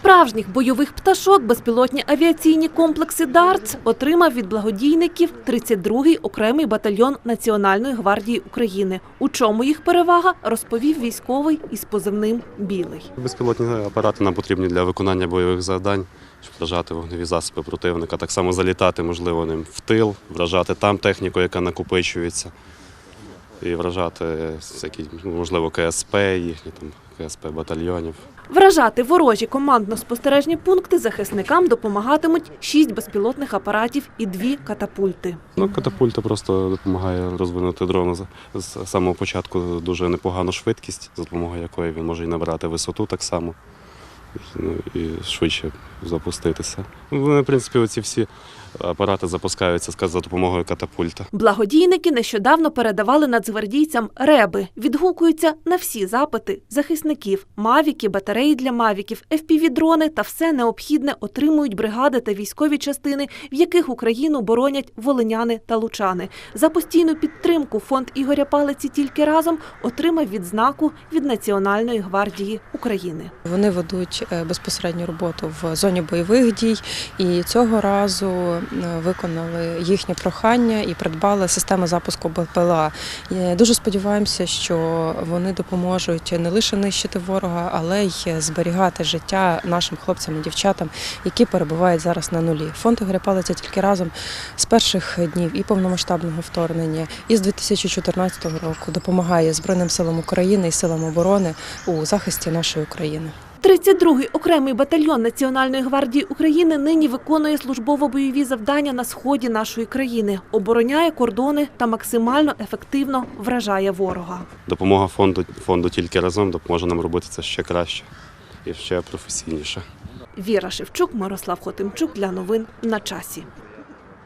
Справжніх бойових пташок безпілотні авіаційні комплекси «Дартс» отримав від благодійників 32-й окремий батальйон Національної гвардії України. У чому їх перевага, розповів військовий із позивним «Білий». Безпілотні апарати нам потрібні для виконання бойових завдань, щоб вражати вогневі засоби противника, так само залітати, можливо, ним в тил, вражати там техніку, яка накопичується, і вражати можливо, КСП, їхні там КСП батальйонів. Вражати ворожі командно-спостережні пункти захисникам допомагатимуть шість безпілотних апаратів і дві катапульти. Ну, катапульта просто допомагає розвинути дрон з- самого початку дуже непогану швидкість, за допомогою якої він може і набирати висоту так само. Ну, і швидше запуститися. Вони, в принципі, оці всі апарати запускаються за допомогою катапульта. Благодійники нещодавно передавали нацгвардійцям реби. Відгукуються на всі запити захисників. Мавіки, батареї для мавіків, FPV-дрони та все необхідне отримують бригади та військові частини, в яких Україну боронять волиняни та лучани. За постійну підтримку фонд Ігоря Палиці тільки разом отримав відзнаку від Національної гвардії України. Вони ведуть е, безпосередню роботу в зоні бойових дій, і цього разу виконали їхнє прохання і придбали систему запуску БПЛА. Е, Дуже сподіваємося, що вони допоможуть не лише нищити ворога, але й зберігати життя нашим хлопцям і дівчатам, які перебувають зараз на нулі. Фонд Ігоря Палиця тільки разом з перших днів і повномасштабного вторгнення, і з 2014 року допомагає Збройним силам України і силам оборони у захисті нашої України. 32-й окремий батальйон Національної гвардії України нині виконує службово-бойові завдання на сході нашої країни, обороняє кордони та максимально ефективно вражає ворога. Допомога фонду, фонду тільки разом допоможе нам робити це ще краще і ще професійніше. Віра Шевчук, Мирослав Хотимчук для новин на часі.